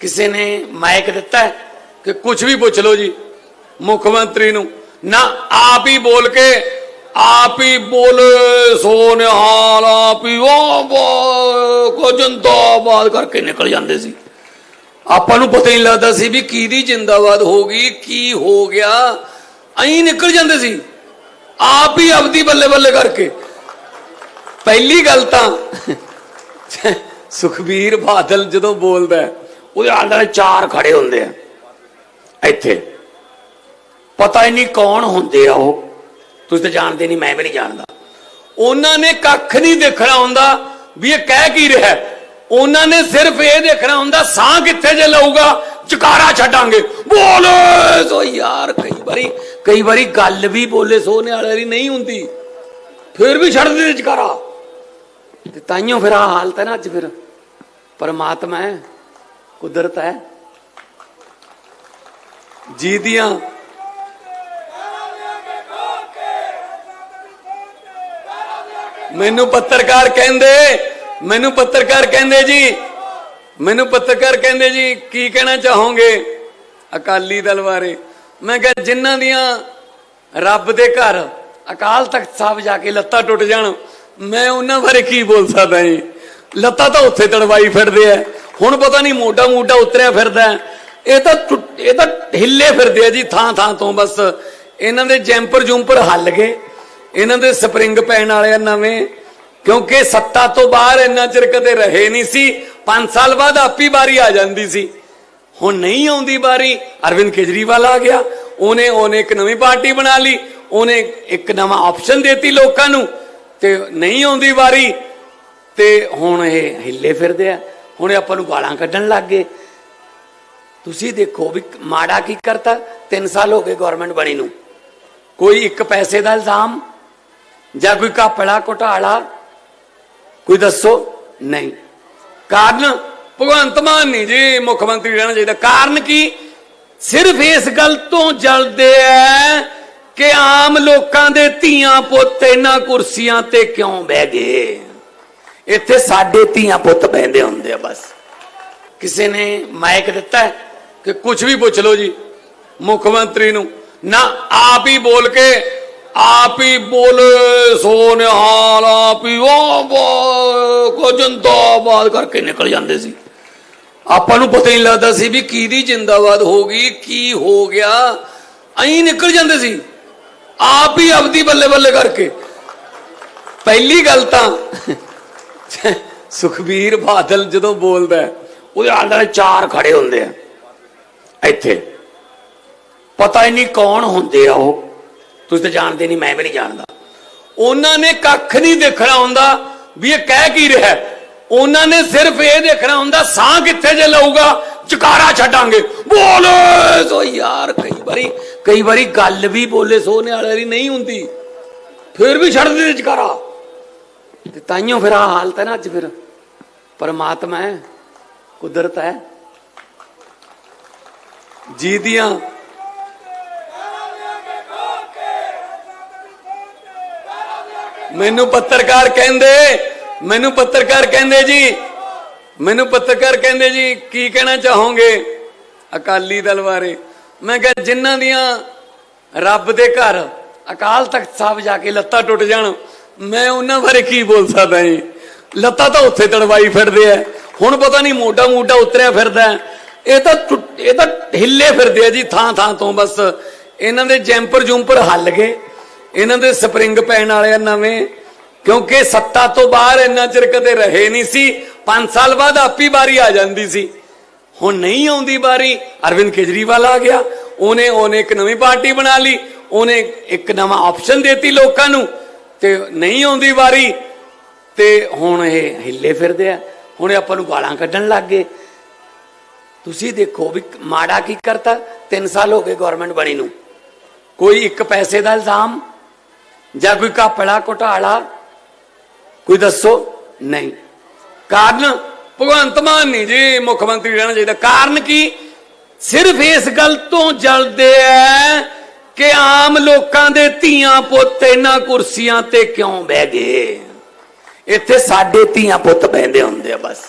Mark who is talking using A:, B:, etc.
A: ਕਿਸੇ ਨੇ ਮਾਈਕ ਦਿੱਤਾ ਕਿ ਕੁਝ ਵੀ ਪੁੱਛ ਲਓ ਜੀ ਮੁੱਖ ਮੰਤਰੀ ਨੂੰ ਨਾ ਆਪ ਹੀ ਬੋਲ ਕੇ ਆਪ ਹੀ ਬੋਲੇ ਸੋ ਨਿਹਾਲ ਆਪ ਹੀ ਉਹ ਕੋ ਜਿੰਦਾਬਾਦ ਕਰਕੇ ਨਿਕਲ ਜਾਂਦੇ ਸੀ। ਆਪਾਂ ਨੂੰ ਪਤਾ ਹੀ ਨਹੀਂ ਲੱਗਦਾ ਸੀ ਵੀ ਕਿਹਦੀ ਜਿੰਦਾਬਾਦ ਹੋ ਗਈ ਕੀ ਹੋ ਗਿਆ। ਐਂ ਨਿਕਲ ਜਾਂਦੇ ਸੀ ਆਪ ਹੀ ਆਪਦੀ ਬੱਲੇ ਬੱਲੇ ਕਰਕੇ। ਪਹਿਲੀ ਗੱਲ ਤਾਂ ਸੁਖਬੀਰ ਬਾਦਲ ਜਦੋਂ ਬੋਲਦਾ ਹੈ, ਉਹਦੇ ਆਲੇ ਚਾਰ ਖੜੇ ਹੁੰਦੇ ਆ। ਇੱਥੇ। ਪਤਾ ਹੀ ਨਹੀਂ ਕੌਣ ਹੁੰਦੇ ਆ ਉਹ। ਤੁਸੀਂ ਤਾਂ ਜਾਣਦੇ ਨਹੀਂ, ਮੈਂ ਵੀ ਨਹੀਂ ਜਾਣਦਾ। ਉਹਨਾਂ ਨੇ ਕੱਖ ਨਹੀਂ ਦੇਖਣਾ ਹੁੰਦਾ ਵੀ ਇਹ ਕਹਿ ਕੀ ਰਿਹਾ। ਉਹਨਾਂ ਨੇ ਸਿਰਫ ਇਹ ਦੇਖਣਾ ਹੁੰਦਾ, ਸਾਹ ਕਿੱਥੇ ਜੇ ਲਊਗਾ, ਚਕਾਰਾ ਛੱਡਾਂਗੇ। ਬੋਲੇ ਸੋ ਯਾਰ, ਕਈ ਵਾਰੀ ਕਈ ਵਾਰੀ ਗੱਲ ਵੀ ਬੋਲੇ ਸੋਨੇ ਵਾਲੇ ਦੀ ਨਹੀਂ ਹੁੰਦੀ। ਫਿਰ ਵੀ ਛੱਡ ਦਿੰਦੇ ਚਕਾਰਾ। ਤੇ ਤਾਈਓ ਫਿਰ ਆ ਹਾਲਤ ਹੈ ਨਾ ਅੱਜ ਫਿਰ। ਪਰਮਾਤਮਾ ਹੈ। ਕੁਦਰਤ ਹੈ। ਜੀ ਦੀਆਂ ਮੈਨੂੰ ਪੱਤਰਕਾਰ ਕਹਿੰਦੇ, ਮੈਨੂੰ ਪੱਤਰਕਾਰ ਕਹਿੰਦੇ ਜੀ, ਮੈਨੂੰ ਪੱਤਰਕਾਰ ਕਹਿੰਦੇ ਜੀ, ਕੀ ਕਹਿਣਾ ਚਾਹੋਗੇ ਅਕਾਲੀ ਦਲ ਬਾਰੇ? ਮੈਂ ਕਿਹਾ ਜਿਨ੍ਹਾਂ ਦੀਆਂ ਰੱਬ ਦੇ ਘਰ ਅਕਾਲ ਤਖਤ ਸਾਹਿਬ ਜਾ ਕੇ ਲੱਤਾਂ ਟੁੱਟ ਜਾਣ, ਮੈਂ ਉਹਨਾਂ ਬਾਰੇ ਕੀ ਬੋਲ ਸਕਦਾ ਜੀ? ਲੱਤਾਂ ਤਾਂ ਉੱਥੇ ਤੜਵਾਈ ਫਿਰਦੇ ਆ। ਹੁਣ ਪਤਾ ਨਹੀਂ ਮੋਢਾ ਮੋਢਾ ਉਤਰਿਆ ਫਿਰਦਾ ਇਹ ਤਾਂ ਟੁੱਟ- ਇਹ ਤਾਂ ਹਿੱਲੇ ਫਿਰਦੇ ਆ ਜੀ ਥਾਂ ਥਾਂ ਤੋਂ ਬਸ। ਇਹਨਾਂ ਦੇ ਜੈਂਪਰ ਜੁੰਪਰ ਹੱਲ ਗਏ। ਇਹਨਾਂ ਦੇ ਸਪਰਿੰਗ ਪੈਣ ਵਾਲੇ ਆ ਨਵੇਂ। ਕਿਉਂਕਿ ਸੱਤਾ ਤੋਂ ਬਾਹਰ ਇੰਨਾ ਚਿਰ ਕਦੇ ਰਹੇ ਨਹੀਂ ਸੀ। 5 ਸਾਲ ਬਾਅਦ ਆਪੀ ਵਾਰੀ ਆ ਜਾਂਦੀ ਸੀ। ਹੁਣ ਨਹੀਂ ਆਉਂਦੀ ਵਾਰੀ। ਅਰਵਿੰਦ ਕੇਜਰੀਵਾਲ ਆ ਗਿਆ। ਉਹਨੇ ਉਹਨੇ ਇੱਕ ਨਵੀਂ ਪਾਰਟੀ ਬਣਾ ਲਈ। ਉਹਨੇ ਇੱਕ ਨਵਾਂ ਆਪਸ਼ਨ ਦੇਤੀ ਲੋਕਾਂ ਨੂੰ। ਤੇ ਨਹੀਂ ਆਉਂਦੀ ਵਾਰੀ। ਤੇ ਹੁਣ ਇਹ ਹਿੱਲੇ ਫਿਰਦੇ ਆ। ਹੁਣ ਆਪਾਂ ਨੂੰ ਗਾਲਾਂ ਕੱਢਣ ਲੱਗ ਗਏ। ਤੁਸੀਂ ਦੇਖੋ ਵੀ ਮਾੜਾ ਕੀ ਕਰਤਾ 3 ਸਾਲ ਹੋ ਗਏ ਗਵਰਨਮੈਂਟ ਬਣੀ ਨੂੰ। ਕੋਈ ਇੱਕ ਪੈਸੇ ਦਾ ਇਲਜ਼ਾਮ ਜਾਂ ਕੋਈ ਕਾਪੜਾ ਘੁਟਾਲਾ, ਕੋਈ ਦੱਸੋ? ਨਹੀਂ। ਕਾਰਨ ਭਗਵੰਤ ਮਾਨ ਨਹੀਂ ਜੀ, ਮੁੱਖ ਮੰਤਰੀ ਰਹਿਣਾ ਚਾਹੀਦਾ। ਕਾਰਨ ਕੀ? ਸਿਰਫ ਇਸ ਗੱਲ ਤੋਂ ਜਲਦੇ ਐ ਕਿ ਆਮ ਲੋਕਾਂ ਦੇ ਧੀਆਂ ਪੁੱਤ ਇਹਨਾਂ ਕੁਰਸੀਆਂ ਤੇ ਕਿਉਂ ਬਹਿ ਗਏ? ਇੱਥੇ ਸਾਡੇ ਧੀਆਂ ਪੁੱਤ ਬਹਿੰਦੇ ਹੁੰਦੇ ਆ ਬਸ। ਕਿਸੇ ਨੇ ਮਾਈਕ ਦਿੱਤਾ ਕਿ ਕੁਝ ਵੀ ਪੁੱਛ ਲਓ ਜੀ, ਮੁੱਖ ਮੰਤਰੀ ਨੂੰ। ਨਾ ਆਪ ਹੀ ਬੋਲ ਕੇ, ਆਪ ਹੀ ਬੋਲੇ ਸੋ ਆਪ ਹੀ ਉਹ ਕੋ ਜਿੰਦਾਬਾਦ ਕਰਕੇ ਨਿਕਲ ਜਾਂਦੇ ਸੀ। ਆਪਾਂ ਨੂੰ ਪਤਾ ਹੀ ਲੱਗਦਾ ਸੀ ਵੀ ਕਿਹਦੀ ਜਿੰਦਾਬਾਦ ਹੋ ਗਈ, ਕੀ ਹੋ ਗਿਆ। ਐਂ ਨਿਕਲ ਜਾਂਦੇ ਸੀ। ਆਪ ਹੀ ਆਪਦੀ ਬੱਲੇ ਬੱਲੇ ਕਰਕੇ। ਪਹਿਲੀ ਗੱਲ ਤਾਂ ਸੁਖਬੀਰ ਬਾਦਲ ਜਦੋਂ ਬੋਲਦਾ ਉਹਦੇ ਆਲੇ ਦੁਆਲੇ ਚਾਰ ਖੜੇ ਹੁੰਦੇ ਆ। ਇੱਥੇ। ਪਤਾ ਹੀ ਨਹੀਂ ਕੌਣ ਹੁੰਦੇ ਆ ਉਹ। ਤੁਸੀਂ ਤਾਂ ਜਾਣਦੇ ਨਹੀਂ, ਮੈਂ ਵੀ ਨਹੀਂ ਜਾਣਦਾ। ਉਹਨਾਂ ਨੇ ਕੱਖ ਨਹੀਂ ਦੇਖਣਾ ਹੁੰਦਾ ਵੀ ਇਹ ਕਹਿ ਕੀ ਰਿਹਾ ਉਹਨਾਂ ਨੇ ਸਿਰਫ ਇਹ ਦੇਖਣਾ ਹੁੰਦਾ, ਸਾਹ ਕਿੱਥੇ ਜੇ ਲਊਗਾ, ਚਕਾਰਾ ਛੱਡਾਂਗੇ। ਬੋਲੇ ਸੋ ਯਾਰ, ਕਈ ਵਾਰੀ ਕਈ ਵਾਰੀ ਗੱਲ ਵੀ ਬੋਲੇ ਸੋਨੇ ਵਾਲੇ ਦੀ ਨਹੀਂ ਹੁੰਦੀ। ਫਿਰ ਵੀ ਛੱਡ ਦਿੰਦੇ ਚਕਾਰਾ। ਤੇ ਤਾਈਓ ਫਿਰ ਆ ਹਾਲਤ ਹੈ ਨਾ ਅੱਜ ਫਿਰ। ਪਰਮਾਤਮਾ ਹੈ, ਕੁਦਰਤ ਹੈ। ਜੀ ਦੀਆਂ ਮੈਨੂੰ ਪੱਤਰਕਾਰ ਕਹਿੰਦੇ, ਮੈਨੂੰ ਪੱਤਰਕਾਰ ਕਹਿੰਦੇ ਜੀ, ਮੈਨੂੰ ਪੱਤਰਕਾਰ ਕਹਿੰਦੇ ਜੀ, ਕੀ ਕਹਿਣਾ ਚਾਹੋਗੇ ਅਕਾਲੀ ਦਲ ਬਾਰੇ? ਮੈਂ ਕਿਹਾ ਜਿਨ੍ਹਾਂ ਦੀਆਂ ਰੱਬ ਦੇ ਘਰ ਅਕਾਲ ਤਖਤ ਸਾਹਿਬ ਜਾ ਕੇ ਲੱਤਾਂ ਟੁੱਟ ਜਾਣ ਮੈਂ ਉਹਨਾਂ ਬਾਰੇ ਕੀ ਬੋਲ ਸਕਦਾ ਜੀ? ਲੱਤਾਂ ਤਾਂ ਉੱਥੇ ਤੜਵਾਈ ਫਿਰਦੇ ਆ। ਹੁਣ ਪਤਾ ਨਹੀਂ ਮੋਢਾ ਮੋਢਾ ਉਤਰਿਆ ਫਿਰਦਾ ਇਹ ਤਾਂ ਇਹ ਤਾਂ ਹਿੱਲੇ ਫਿਰਦੇ ਆ ਜੀ, ਥਾਂ ਥਾਂ ਤੋਂ ਬਸ। ਇਹਨਾਂ ਦੇ ਜੈਂਪਰ ਜੂੰਪਰ ਹੱਲ ਗਏ। ਇਹਨਾਂ ਦੇ ਸਪਰਿੰਗ ਪੈਣ ਵਾਲੇ ਆ ਨਵੇਂ। ਕਿਉਂਕਿ ਸੱਤਾ ਤੋਂ ਬਾਹਰ ਇੰਨਾ ਚਿਰ ਕਦੇ ਰਹੇ ਨਹੀਂ ਸੀ। 5 ਸਾਲ ਬਾਅਦ ਆਪੀ ਵਾਰੀ ਆ ਜਾਂਦੀ ਸੀ। ਹੁਣ ਨਹੀਂ ਆਉਂਦੀ ਵਾਰੀ। ਅਰਵਿੰਦ ਕੇਜਰੀਵਾਲ ਆ ਗਿਆ। ਉਹਨੇ ਉਹਨੇ ਇੱਕ ਨਵੀਂ ਪਾਰਟੀ ਬਣਾ ਲਈ। ਉਹਨੇ ਇੱਕ ਨਵਾਂ ਆਪਸ਼ਨ ਦੇਤੀ ਲੋਕਾਂ ਨੂੰ। ਤੇ ਨਹੀਂ ਆਉਂਦੀ ਵਾਰੀ, ਤੇ ਹੁਣ ਇਹ ਹਿੱਲੇ ਫਿਰਦੇ ਆ। ਹੁਣ ਇਹ ਆਪਾਂ ਨੂੰ ਗਾਲਾਂ ਕੱਢਣ ਲੱਗ ਗਏ। ਤੁਸੀਂ ਦੇਖੋ ਵੀ ਮਾੜਾ ਕੀ ਕਰਤਾ 3 ਸਾਲ ਹੋ ਗਏ ਗਵਰਨਮੈਂਟ ਬਣੀ ਨੂੰ। ਕੋਈ ਇੱਕ ਪੈਸੇ ਦਾ ਇਲਜ਼ਾਮ, ਜਾਂ ਕੋਈ ਕਾਪੜਾ ਘੁਟਾਲਾ, ਕੋਈ ਦੱਸੋ? ਨਹੀਂ। ਕਾਰਨ ਭਗਵੰਤ ਮਾਨ ਨਹੀਂ ਜੀ, ਮੁੱਖ ਮੰਤਰੀ ਰਹਿਣਾ ਚਾਹੀਦਾ। ਕਾਰਨ ਕੀ? ਸਿਰਫ ਇਸ ਗੱਲ ਤੋਂ ਜਲਦੇ ਐ ਕਿ ਆਮ ਲੋਕਾਂ ਦੇ ਧੀਆਂ ਪੁੱਤ ਇਹਨਾਂ ਕੁਰਸੀਆਂ ਤੇ ਕਿਉਂ ਬਹਿ ਗਏ? ਇੱਥੇ ਸਾਡੇ ਧੀਆਂ ਪੁੱਤ ਬਹਿੰਦੇ ਹੁੰਦੇ ਆ ਬਸ।